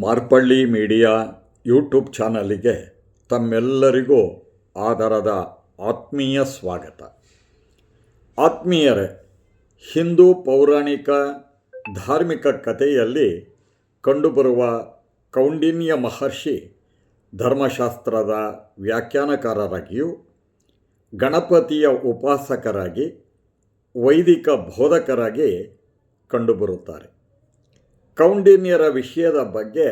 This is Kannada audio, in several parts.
ಮಾರ್ಪಳ್ಳಿ ಮೀಡಿಯಾ ಯೂಟ್ಯೂಬ್ ಚಾನಲಿಗೆ ತಮ್ಮೆಲ್ಲರಿಗೂ ಆದರದ ಆತ್ಮೀಯ ಸ್ವಾಗತ. ಆತ್ಮೀಯರೇ, ಹಿಂದೂ ಪೌರಾಣಿಕ ಧಾರ್ಮಿಕ ಕಥೆಯಲ್ಲಿ ಕಂಡುಬರುವ ಕೌಂಡಿನ್ಯ ಮಹರ್ಷಿ ಧರ್ಮಶಾಸ್ತ್ರದ ವ್ಯಾಖ್ಯಾನಕಾರರಾಗಿಯೂ, ಗಣಪತಿಯ ಉಪಾಸಕರಾಗಿ, ವೈದಿಕ ಬೋಧಕರಾಗಿ ಕಂಡುಬರುತ್ತಾರೆ. ಕೌಂಡಿನ್ಯರ ವಿಷಯದ ಬಗ್ಗೆ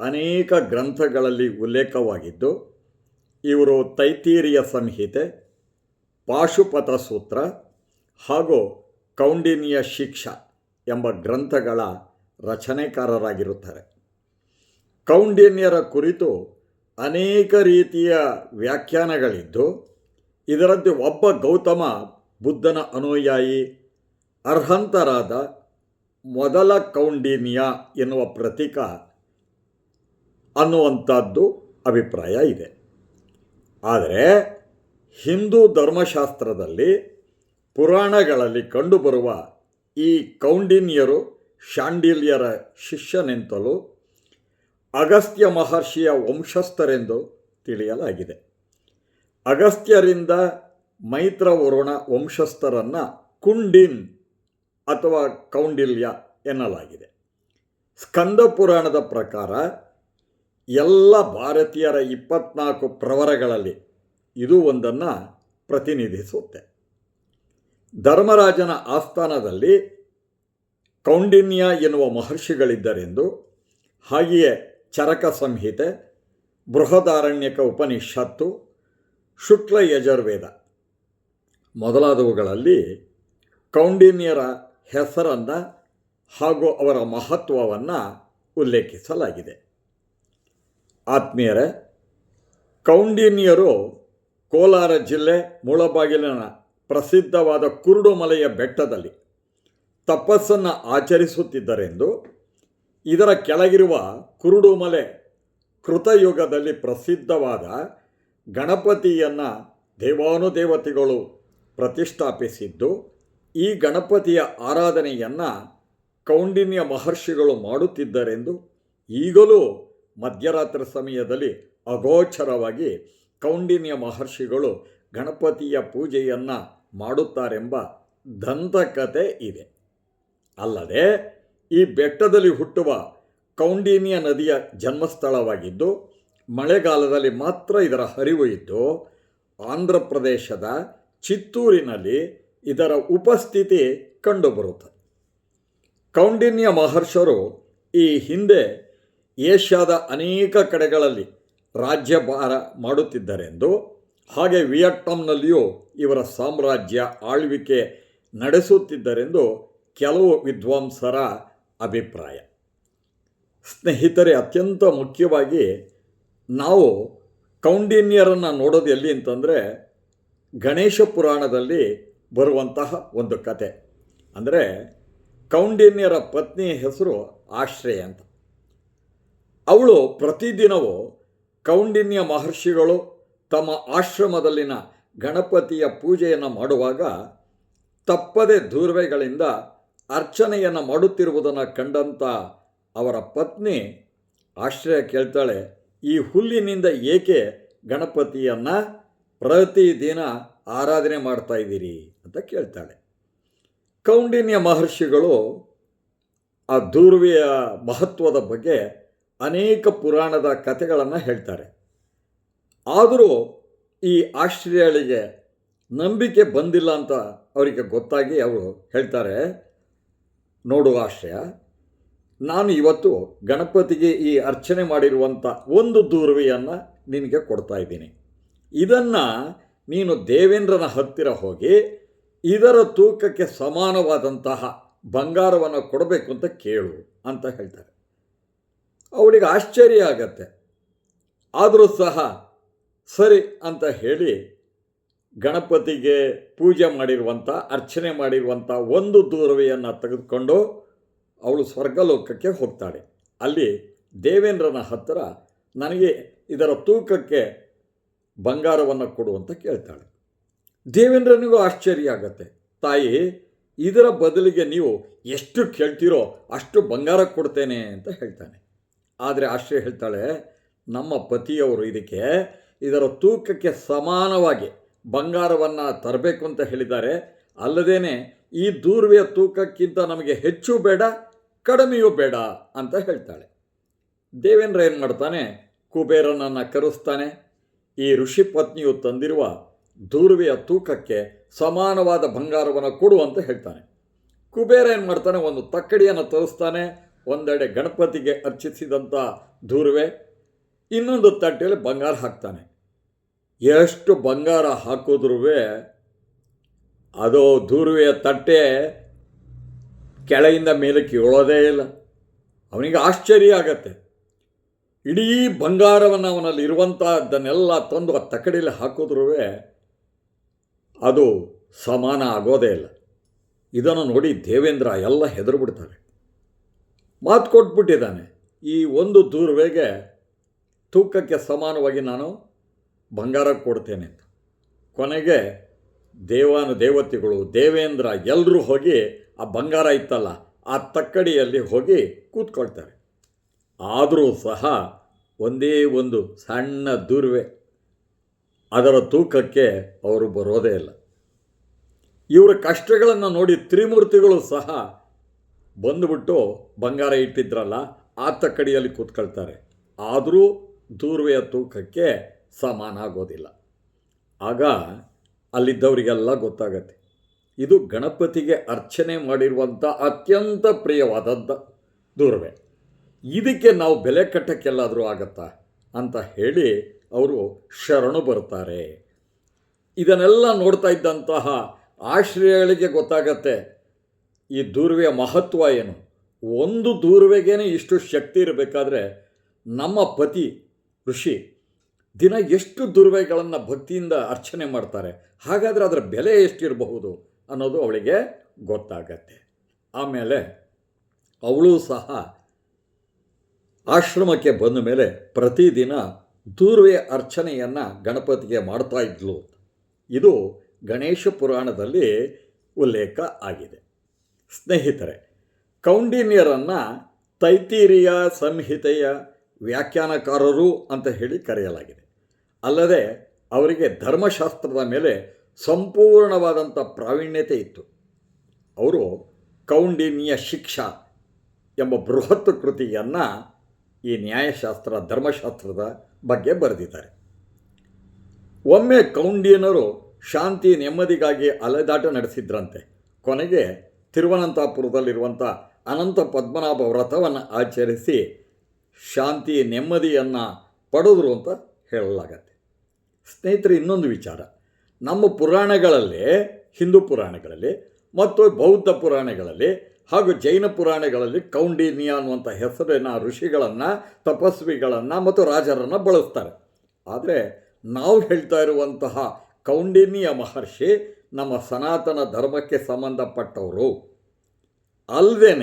ಅನೇಕ ಗ್ರಂಥಗಳಲ್ಲಿ ಉಲ್ಲೇಖವಾಗಿದ್ದು, ಇವರು ತೈತೀರಿಯ ಸಂಹಿತೆ ಪಾಶುಪತ ಸೂತ್ರ ಹಾಗೂ ಕೌಂಡಿನ್ಯ ಶಿಕ್ಷ ಎಂಬ ಗ್ರಂಥಗಳ ರಚನೆಕಾರರಾಗಿರುತ್ತಾರೆ. ಕೌಂಡಿನ್ಯರ ಕುರಿತು ಅನೇಕ ರೀತಿಯ ವ್ಯಾಖ್ಯಾನಗಳಿದ್ದು ಇದರಂತೆ ಒಬ್ಬ ಗೌತಮ ಬುದ್ಧನ ಅನುಯಾಯಿ, ಅರ್ಹಂತರಾದ ಮೊದಲ ಕೌಂಡಿನ್ಯ ಎನ್ನುವ ಪ್ರತೀಕ ಅನ್ನುವಂಥದ್ದು ಅಭಿಪ್ರಾಯ ಇದೆ. ಆದರೆ ಹಿಂದೂ ಧರ್ಮಶಾಸ್ತ್ರದಲ್ಲಿ ಪುರಾಣಗಳಲ್ಲಿ ಕಂಡುಬರುವ ಈ ಕೌಂಡಿನ್ಯರು ಶಾಂಡಿಲ್ಯರ ಶಿಷ್ಯನೆಂತಲೂ ಅಗಸ್ತ್ಯ ಮಹರ್ಷಿಯ ವಂಶಸ್ಥರೆಂದು ತಿಳಿಯಲಾಗಿದೆ. ಅಗಸ್ತ್ಯರಿಂದ ಮೈತ್ರ ವರುಣ ವಂಶಸ್ಥರನ್ನು ಕುಂಡಿನ್ ಅಥವಾ ಕೌಂಡಿಲ್ಯ ಎನ್ನಲಾಗಿದೆ. ಸ್ಕಂದ ಪುರಾಣದ ಪ್ರಕಾರ ಎಲ್ಲ ಭಾರತೀಯರ ಇಪ್ಪತ್ನಾಲ್ಕು ಪ್ರವರಗಳಲ್ಲಿ ಇದು ಒಂದನ್ನು ಪ್ರತಿನಿಧಿಸುತ್ತೆ. ಧರ್ಮರಾಜನ ಆಸ್ಥಾನದಲ್ಲಿ ಕೌಂಡಿನ್ಯ ಎನ್ನುವ ಮಹರ್ಷಿಗಳಿದ್ದರೆಂದು ಹಾಗೆಯೇ ಚರಕ ಸಂಹಿತೆ, ಬೃಹದಾರಣ್ಯಕ ಉಪನಿಷತ್ತು, ಶುಕ್ಲ ಯಜುರ್ವೇದ ಮೊದಲಾದವುಗಳಲ್ಲಿ ಕೌಂಡಿನ್ಯರ ಹೆಸರನ್ನು ಹಾಗೂ ಅವರ ಮಹತ್ವವನ್ನು ಉಲ್ಲೇಖಿಸಲಾಗಿದೆ. ಆತ್ಮೀಯರೇ, ಕೌಂಡಿನ್ಯರು ಕೋಲಾರ ಜಿಲ್ಲೆ ಮುಳಬಾಗಿಲಿನ ಪ್ರಸಿದ್ಧವಾದ ಕುರುಡುಮಲೆಯ ಬೆಟ್ಟದಲ್ಲಿ ತಪಸ್ಸನ್ನು ಆಚರಿಸುತ್ತಿದ್ದರೆಂದು ಇದರ ಕೆಳಗಿರುವ ಕುರುಡುಮಲೆ ಕೃತಯುಗದಲ್ಲಿ ಪ್ರಸಿದ್ಧವಾದ ಗಣಪತಿಯನ್ನು ದೇವಾನುದೇವತೆಗಳು ಪ್ರತಿಷ್ಠಾಪಿಸಿದ್ದು ಈ ಗಣಪತಿಯ ಆರಾಧನೆಯನ್ನು ಕೌಂಡಿನ್ಯ ಮಹರ್ಷಿಗಳು ಮಾಡುತ್ತಿದ್ದರೆಂದು ಈಗಲೂ ಮಧ್ಯರಾತ್ರಿ ಸಮಯದಲ್ಲಿ ಅಗೋಚರವಾಗಿ ಕೌಂಡಿನ್ಯ ಮಹರ್ಷಿಗಳು ಗಣಪತಿಯ ಪೂಜೆಯನ್ನು ಮಾಡುತ್ತಾರೆಂಬ ದಂತಕತೆ ಇದೆ. ಅಲ್ಲದೆ ಈ ಬೆಟ್ಟದಲ್ಲಿ ಹುಟ್ಟುವ ಕೌಂಡಿನ್ಯ ನದಿಯ ಜನ್ಮಸ್ಥಳವಾಗಿದ್ದು, ಮಳೆಗಾಲದಲ್ಲಿ ಮಾತ್ರ ಇದರ ಹರಿವು ಇದ್ದು, ಆಂಧ್ರ ಪ್ರದೇಶದ ಚಿತ್ತೂರಿನಲ್ಲಿ ಇದರ ಉಪಸ್ಥಿತಿ ಕಂಡುಬರುತ್ತದೆ. ಕೌಂಡಿನ್ಯ ಮಹರ್ಷರು ಈ ಹಿಂದೆ ಏಷ್ಯಾದ ಅನೇಕ ಕಡೆಗಳಲ್ಲಿ ರಾಜ್ಯಭಾರ ಮಾಡುತ್ತಿದ್ದರೆಂದು, ಹಾಗೆ ವಿಯಟ್ನಾಂನಲ್ಲಿಯೂ ಇವರ ಸಾಮ್ರಾಜ್ಯ ಆಳ್ವಿಕೆ ನಡೆಸುತ್ತಿದ್ದರೆಂದು ಕೆಲವು ವಿದ್ವಾಂಸರ ಅಭಿಪ್ರಾಯ. ಸ್ನೇಹಿತರೆ, ಅತ್ಯಂತ ಮುಖ್ಯವಾಗಿ ನಾವು ಕೌಂಡಿನ್ಯರನ್ನು ನೋಡೋದು ಎಲ್ಲಿ ಅಂತಂದರೆ ಗಣೇಶ ಪುರಾಣದಲ್ಲಿ ಬರುವಂತಹ ಒಂದು ಕತೆ. ಅಂದರೆ ಕೌಂಡಿನ್ಯರ ಪತ್ನಿ ಹೆಸರು ಆಶ್ರಯ ಅಂತ. ಅವಳು ಪ್ರತಿದಿನವೂ ಕೌಂಡಿನ್ಯ ಮಹರ್ಷಿಗಳು ತಮ್ಮ ಆಶ್ರಮದಲ್ಲಿನ ಗಣಪತಿಯ ಪೂಜೆಯನ್ನು ಮಾಡುವಾಗ ತಪ್ಪದೆ ದೂರ್ವೆಗಳಿಂದ ಅರ್ಚನೆಯನ್ನು ಮಾಡುತ್ತಿರುವುದನ್ನು ಕಂಡಂಥ ಅವರ ಪತ್ನಿ ಆಶ್ರಯ ಕೇಳ್ತಾಳೆ, ಈ ಹುಲ್ಲಿನಿಂದ ಏಕೆ ಗಣಪತಿಯನ್ನು ಪ್ರತಿದಿನ ಆರಾಧನೆ ಮಾಡ್ತಾ ಇದ್ದೀರಿ ಅಂತ ಕೇಳ್ತಾಳೆ. ಕೌಂಡಿನ್ಯ ಮಹರ್ಷಿಗಳು ಆ ದೂರ್ವೆಯ ಮಹತ್ವದ ಬಗ್ಗೆ ಅನೇಕ ಪುರಾಣದ ಕಥೆಗಳನ್ನು ಹೇಳ್ತಾರೆ. ಆದರೂ ಈ ಆಶ್ರಯಳಿಗೆ ನಂಬಿಕೆ ಬಂದಿಲ್ಲ ಅಂತ ಅವರಿಗೆ ಗೊತ್ತಾಗಿ ಅವರು ಹೇಳ್ತಾರೆ, ನೋಡು ಆಶ್ರಯ, ನಾನು ಇವತ್ತು ಗಣಪತಿಗೆ ಈ ಅರ್ಚನೆ ಮಾಡಿರುವಂಥ ಒಂದು ದೂರ್ವೆಯನ್ನು ನಿನಗೆ ಕೊಡ್ತಾ ಇದ್ದೀನಿ. ಇದನ್ನು ನೀನು ದೇವೇಂದ್ರನ ಹತ್ತಿರ ಹೋಗಿ ಇದರ ತೂಕಕ್ಕೆ ಸಮಾನವಾದಂತಹ ಬಂಗಾರವನ್ನು ಕೊಡಬೇಕು ಅಂತ ಕೇಳು ಅಂತ ಹೇಳ್ತಾರೆ. ಅವಳಿಗೆ ಆಶ್ಚರ್ಯ ಆಗತ್ತೆ. ಆದರೂ ಸಹ ಸರಿ ಅಂತ ಹೇಳಿ ಗಣಪತಿಗೆ ಪೂಜೆ ಮಾಡಿರುವಂಥ, ಅರ್ಚನೆ ಮಾಡಿರುವಂಥ ಒಂದು ದೂರವೆಯನ್ನು ತೆಗೆದುಕೊಂಡು ಅವಳು ಸ್ವರ್ಗಲೋಕಕ್ಕೆ ಹೋಗ್ತಾಳೆ. ಅಲ್ಲಿ ದೇವೇಂದ್ರನ ಹತ್ತಿರ ನನಗೆ ಇದರ ತೂಕಕ್ಕೆ ಬಂಗಾರವನ್ನು ಕೊಡು ಅಂತ ಕೇಳ್ತಾಳೆ. ದೇವೇಂದ್ರನಿಗೂ ಆಶ್ಚರ್ಯ ಆಗತ್ತೆ. ತಾಯಿ, ಇದರ ಬದಲಿಗೆ ನೀವು ಎಷ್ಟು ಕೇಳ್ತೀರೋ ಅಷ್ಟು ಬಂಗಾರ ಕೊಡ್ತೇನೆ ಅಂತ ಹೇಳ್ತಾನೆ. ಆದರೆ ಆಶ್ರಯ ಹೇಳ್ತಾಳೆ, ನಮ್ಮ ಪತಿಯವರು ಇದಕ್ಕೆ ಇದರ ತೂಕಕ್ಕೆ ಸಮಾನವಾಗಿ ಬಂಗಾರವನ್ನು ತರಬೇಕು ಅಂತ ಹೇಳಿದ್ದಾರೆ. ಅಲ್ಲದೇನೆ ಈ ದೂರ್ವೆಯ ತೂಕಕ್ಕಿಂತ ನಮಗೆ ಹೆಚ್ಚು ಬೇಡ, ಕಡಿಮೆಯೂ ಬೇಡ ಅಂತ ಹೇಳ್ತಾಳೆ. ದೇವೇಂದ್ರ ಏನು ಮಾಡ್ತಾನೆ, ಕುಬೇರನನ್ನು ಕರೆಸ್ತಾನೆ. ಈ ಋಷಿ ಪತ್ನಿಯು ತಂದಿರುವ ದೂರ್ವೆಯ ತೂಕಕ್ಕೆ ಸಮಾನವಾದ ಬಂಗಾರವನ್ನು ಕೊಡು ಅಂತ ಹೇಳ್ತಾನೆ. ಕುಬೇರ ಏನು ಮಾಡ್ತಾನೆ? ಒಂದು ತಕ್ಕಡಿಯನ್ನು ತರಿಸ್ತಾನೆ. ಒಂದೆಡೆ ಗಣಪತಿಗೆ ಅರ್ಚಿಸಿದಂಥ ದೂರ್ವೆ ಇನ್ನೊಂದು ತಟ್ಟೆಯಲ್ಲಿ ಬಂಗಾರ ಹಾಕ್ತಾನೆ. ಎಷ್ಟು ಬಂಗಾರ ಹಾಕಿದ್ರೂ ಅದು ದೂರ್ವೆಯ ತಟ್ಟೆ ಕೆಳಗಿಂದ ಮೇಲಕ್ಕೆ ಏಳೋದೇ ಇಲ್ಲ. ಅವನಿಗೆ ಆಶ್ಚರ್ಯ ಆಗತ್ತೆ. ಇಡೀ ಬಂಗಾರವನ್ನು ಅವನಲ್ಲಿ ಇರುವಂಥದ್ದನ್ನೆಲ್ಲ ತಂದು ಆ ತಕ್ಕಡಿಯಲ್ಲಿ ಹಾಕಿದ್ರೂ ಅದು ಸಮಾನ ಆಗೋದೇ ಇಲ್ಲ. ಇದನ್ನು ನೋಡಿ ದೇವೇಂದ್ರ ಎಲ್ಲ ಹೆದರು ಬಿಡ್ತಾರೆ ಮಾತು ಕೊಟ್ಬಿಟ್ಟಿದ್ದಾನೆ, ಈ ಒಂದು ದೂರ್ವೆಗೆ ತೂಕಕ್ಕೆ ಸಮಾನವಾಗಿ ನಾನು ಬಂಗಾರ ಕೊಡ್ತೇನೆ ಅಂತ. ಕೊನೆಗೆ ದೇವಾನು ದೇವತೆಗಳು, ದೇವೇಂದ್ರ ಎಲ್ಲರೂ ಹೋಗಿ ಆ ಬಂಗಾರ ಇತ್ತಲ್ಲ, ಆ ತಕ್ಕಡಿಯಲ್ಲಿ ಹೋಗಿ ಕೂತ್ಕೊಳ್ತಾರೆ. ಆದರೂ ಸಹ ಒಂದೇ ಒಂದು ಸಣ್ಣ ದುರ್ವೆ ಅದರ ತೂಕಕ್ಕೆ ಅವರು ಬರೋದೇ ಇಲ್ಲ. ಇವರ ಕಷ್ಟಗಳನ್ನು ನೋಡಿ ತ್ರಿಮೂರ್ತಿಗಳು ಸಹ ಬಂದುಬಿಟ್ಟು ಬಂಗಾರ ಇಟ್ಟಿದ್ರಲ್ಲ, ಆತ ಕಡಿಯಲ್ಲಿ ಕೂತ್ಕೊಳ್ತಾರೆ. ಆದರೂ ದೂರ್ವೆಯ ತೂಕಕ್ಕೆ ಸಮಾನ ಆಗೋದಿಲ್ಲ. ಆಗ ಅಲ್ಲಿದ್ದವರಿಗೆಲ್ಲ ಗೊತ್ತಾಗತ್ತೆ. ಇದು ಗಣಪತಿಗೆ ಅರ್ಚನೆ ಮಾಡಿರುವಂಥ ಅತ್ಯಂತ ಪ್ರಿಯವಾದದ್ದ ದೂರ್ವೆ. ಇದಕ್ಕೆ ನಾವು ಬೆಲೆ ಕಟ್ಟಕ್ಕೆಲ್ಲಾದರೂ ಆಗತ್ತಾ? ಅಂತ ಹೇಳಿ ಅವರು ಶರಣು ಬರ್ತಾರೆ ಇದನ್ನೆಲ್ಲ ನೋಡ್ತಾ ಇದ್ದಂತಹ ಆಶ್ರಯಗಳಿಗೆ ಗೊತ್ತಾಗತ್ತೆ. ಈ ದೂರ್ವೆಯ ಮಹತ್ವ ಏನು? ಒಂದು ದೂರ್ವೆಗೇನೆ ಇಷ್ಟು ಶಕ್ತಿ ಇರಬೇಕಾದ್ರೆ ನಮ್ಮ ಪತಿ ಋಷಿ ದಿನ ಎಷ್ಟು ದುರ್ವೆಗಳನ್ನು ಭಕ್ತಿಯಿಂದ ಅರ್ಚನೆ ಮಾಡ್ತಾರೆ. ಹಾಗಾದರೆ ಅದರ ಬೆಲೆ ಎಷ್ಟಿರಬಹುದು ಅನ್ನೋದು ಅವಳಿಗೆ ಗೊತ್ತಾಗತ್ತೆ. ಆಮೇಲೆ ಅವಳು ಸಹ ಆಶ್ರಮಕ್ಕೆ ಬಂದ ಮೇಲೆ ಪ್ರತಿದಿನ ದೂರ್ವೆ ಅರ್ಚನೆಯನ್ನು ಗಣಪತಿಗೆ ಮಾಡ್ತಾ ಇದ್ಲು. ಇದು ಗಣೇಶ ಪುರಾಣದಲ್ಲಿ ಉಲ್ಲೇಖ ಆಗಿದೆ. ಸ್ನೇಹಿತರೆ, ಕೌಂಡಿನ್ಯರನ್ನು ತೈತೀರಿಯ ಸಂಹಿತೆಯ ವ್ಯಾಖ್ಯಾನಕಾರರು ಅಂತ ಹೇಳಿ ಕರೆಯಲಾಗಿದೆ. ಅಲ್ಲದೆ ಅವರಿಗೆ ಧರ್ಮಶಾಸ್ತ್ರದ ಮೇಲೆ ಸಂಪೂರ್ಣವಾದಂಥ ಪ್ರಾವೀಣ್ಯತೆ ಇತ್ತು. ಅವರು ಕೌಂಡಿನ್ಯ ಶಿಕ್ಷಾ ಎಂಬ ಬೃಹತ್ ಕೃತಿಯನ್ನು ಈ ನ್ಯಾಯಶಾಸ್ತ್ರ, ಧರ್ಮಶಾಸ್ತ್ರದ ಬಗ್ಗೆ ಬರೆದಿದ್ದಾರೆ. ಒಮ್ಮೆ ಕೌಂಡಿಯನರು ಶಾಂತಿ, ನೆಮ್ಮದಿಗಾಗಿ ಅಲೆದಾಟ ನಡೆಸಿದ್ರಂತೆ. ಕೊನೆಗೆ ತಿರುವನಂತಪುರದಲ್ಲಿರುವಂಥ ಅನಂತ ಪದ್ಮನಾಭ ವ್ರತವನ್ನು ಆಚರಿಸಿ ಶಾಂತಿ, ನೆಮ್ಮದಿಯನ್ನು ಪಡೆದ್ರು ಅಂತ ಹೇಳಲಾಗತ್ತೆ. ಸ್ನೇಹಿತರೆ, ಇನ್ನೊಂದು ವಿಚಾರ. ನಮ್ಮ ಪುರಾಣಗಳಲ್ಲಿ, ಹಿಂದೂ ಪುರಾಣಗಳಲ್ಲಿ, ಮತ್ತು ಬೌದ್ಧ ಪುರಾಣಗಳಲ್ಲಿ ಹಾಗೂ ಜೈನ ಪುರಾಣಗಳಲ್ಲಿ ಕೌಂಡಿನ್ಯ ಅನ್ನುವಂಥ ಹೆಸರಿನ ಋಷಿಗಳನ್ನು, ತಪಸ್ವಿಗಳನ್ನು ಮತ್ತು ರಾಜರನ್ನು ಬಳಸ್ತಾರೆ. ಆದರೆ ನಾವು ಹೇಳ್ತಾ ಇರುವಂತಹ ಕೌಂಡಿನ್ಯ ಮಹರ್ಷಿ ನಮ್ಮ ಸನಾತನ ಧರ್ಮಕ್ಕೆ ಸಂಬಂಧಪಟ್ಟವರು. ಅಲ್ಲದೇ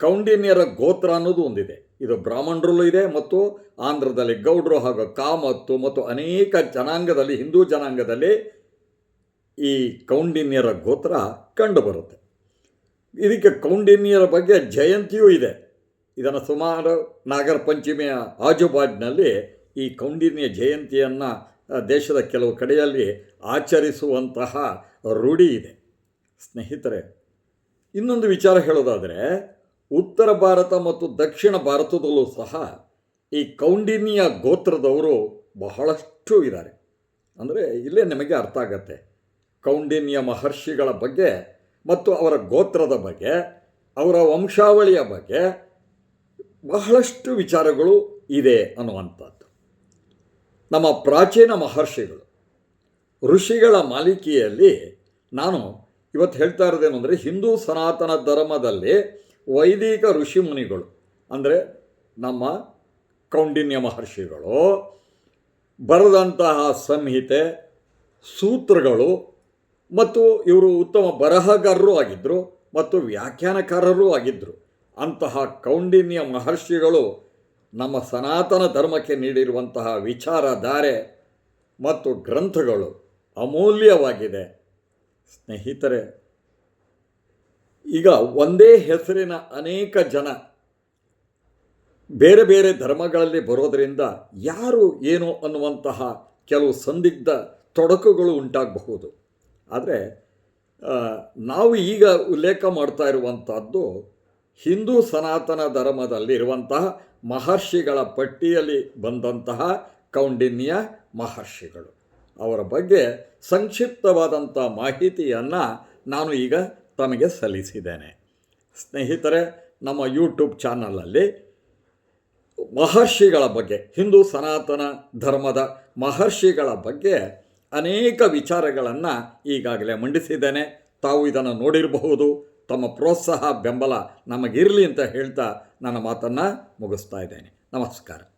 ಕೌಂಡಿನ್ಯರ ಗೋತ್ರ ಅನ್ನೋದು ಒಂದಿದೆ. ಇದು ಬ್ರಾಹ್ಮಣರಲ್ಲೂ ಇದೆ ಮತ್ತು ಆಂಧ್ರದಲ್ಲಿ ಗೌಡ್ರು ಹಾಗೂ ಕಾಮತ್ತು ಮತ್ತು ಅನೇಕ ಜನಾಂಗದಲ್ಲಿ, ಹಿಂದೂ ಜನಾಂಗದಲ್ಲಿ ಈ ಕೌಂಡಿನ್ಯರ ಗೋತ್ರ ಕಂಡುಬರುತ್ತೆ. ಇದಕ್ಕೆ ಕೌಂಡಿನ್ಯರ ಬಗ್ಗೆ ಜಯಂತಿಯೂ ಇದೆ. ಇದನ್ನು ಸುಮಾರು ನಾಗರ ಪಂಚಮಿಯ ಆಜುಬಾಜಿನಲ್ಲಿ ಈ ಕೌಂಡಿನ್ಯ ಜಯಂತಿಯನ್ನು ದೇಶದ ಕೆಲವು ಕಡೆಯಲ್ಲಿ ಆಚರಿಸುವಂತಹ ರೂಢಿ ಇದೆ. ಸ್ನೇಹಿತರೆ, ಇನ್ನೊಂದು ವಿಚಾರ ಹೇಳೋದಾದರೆ, ಉತ್ತರ ಭಾರತ ಮತ್ತು ದಕ್ಷಿಣ ಭಾರತದಲ್ಲೂ ಸಹ ಈ ಕೌಂಡಿನ್ಯ ಗೋತ್ರದವರು ಬಹಳಷ್ಟು ಇದ್ದಾರೆ. ಅಂದರೆ ಇಲ್ಲೇ ನಿಮಗೆ ಅರ್ಥ ಆಗತ್ತೆ. ಕೌಂಡಿನ್ಯ ಮಹರ್ಷಿಗಳ ಬಗ್ಗೆ ಮತ್ತು ಅವರ ಗೋತ್ರದ ಬಗ್ಗೆ, ಅವರ ವಂಶಾವಳಿಯ ಬಗ್ಗೆ ಬಹಳಷ್ಟು ವಿಚಾರಗಳು ಇದೆ ಅನ್ನುವಂಥದ್ದು. ನಮ್ಮ ಪ್ರಾಚೀನ ಮಹರ್ಷಿಗಳು, ಋಷಿಗಳ ಮಾಲಿಕೆಯಲ್ಲಿ ನಾನು ಇವತ್ತು ಹೇಳ್ತಾ ಇರೋದೇನು ಅಂದರೆ, ಹಿಂದೂ ಸನಾತನ ಧರ್ಮದಲ್ಲಿ ವೈದಿಕ ಋಷಿ ಮುನಿಗಳು, ಅಂದರೆ ನಮ್ಮ ಕೌಂಡಿನ್ಯ ಮಹರ್ಷಿಗಳು ಬರೆದಂತಹ ಸಂಹಿತೆ, ಸೂತ್ರಗಳು ಮತ್ತು ಇವರು ಉತ್ತಮ ಬರಹಗಾರರೂ ಆಗಿದ್ದರು ಮತ್ತು ವ್ಯಾಖ್ಯಾನಕಾರರೂ ಆಗಿದ್ದರು ಅಂತಹ ಕೌಂಡಿನ್ಯ ಮಹರ್ಷಿಗಳು ನಮ್ಮ ಸನಾತನ ಧರ್ಮಕ್ಕೆ ನೀಡಿರುವಂತಹ ವಿಚಾರಧಾರೆ ಮತ್ತು ಗ್ರಂಥಗಳು ಅಮೂಲ್ಯವಾಗಿದೆ. ಸ್ನೇಹಿತರೆ, ಈಗ ಒಂದೇ ಹೆಸರಿನ ಅನೇಕ ಜನ ಬೇರೆ ಬೇರೆ ಧರ್ಮಗಳಲ್ಲಿ ಬರೋದರಿಂದ ಯಾರು ಏನು ಅನ್ನುವಂತಹ ಕೆಲವು ಸಂದಿಗ್ಧ ತೊಡಕುಗಳು ಉಂಟಾಗಬಹುದು. ನಾವು ಈಗ ಉಲ್ಲೇಖ ಮಾಡ್ತಾ ಇರುವಂಥದ್ದು ಹಿಂದೂ ಸನಾತನ ಧರ್ಮದಲ್ಲಿರುವಂತಹ ಮಹರ್ಷಿಗಳ ಪಟ್ಟಿಯಲ್ಲಿ ಬಂದಂತಹ ಕೌಂಡಿನ್ಯ ಮಹರ್ಷಿಗಳು. ಅವರ ಬಗ್ಗೆ ಸಂಕ್ಷಿಪ್ತವಾದಂಥ ಮಾಹಿತಿಯನ್ನು ನಾನು ಈಗ ತಮಗೆ ಸಲ್ಲಿಸಿದ್ದೇನೆ. ಸ್ನೇಹಿತರೆ, ನಮ್ಮ ಯೂಟ್ಯೂಬ್ ಚಾನಲಲ್ಲಿ ಮಹರ್ಷಿಗಳ ಬಗ್ಗೆ, ಹಿಂದೂ ಸನಾತನ ಧರ್ಮದ ಮಹರ್ಷಿಗಳ ಬಗ್ಗೆ ಅನೇಕ ವಿಚಾರಗಳನ್ನು ಈಗಾಗಲೇ ಮಂಡಿಸಿದ್ದೇನೆ. ತಾವು ಇದನ್ನು ನೋಡಿರಬಹುದು. ತಮ್ಮ ಪ್ರೋತ್ಸಾಹ, ಬೆಂಬಲ ನಮಗಿರಲಿ ಅಂತ ಹೇಳ್ತಾ ನನ್ನ ಮಾತನ್ನು ಮುಗಿಸ್ತಾ ಇದ್ದೇನೆ. ನಮಸ್ಕಾರ.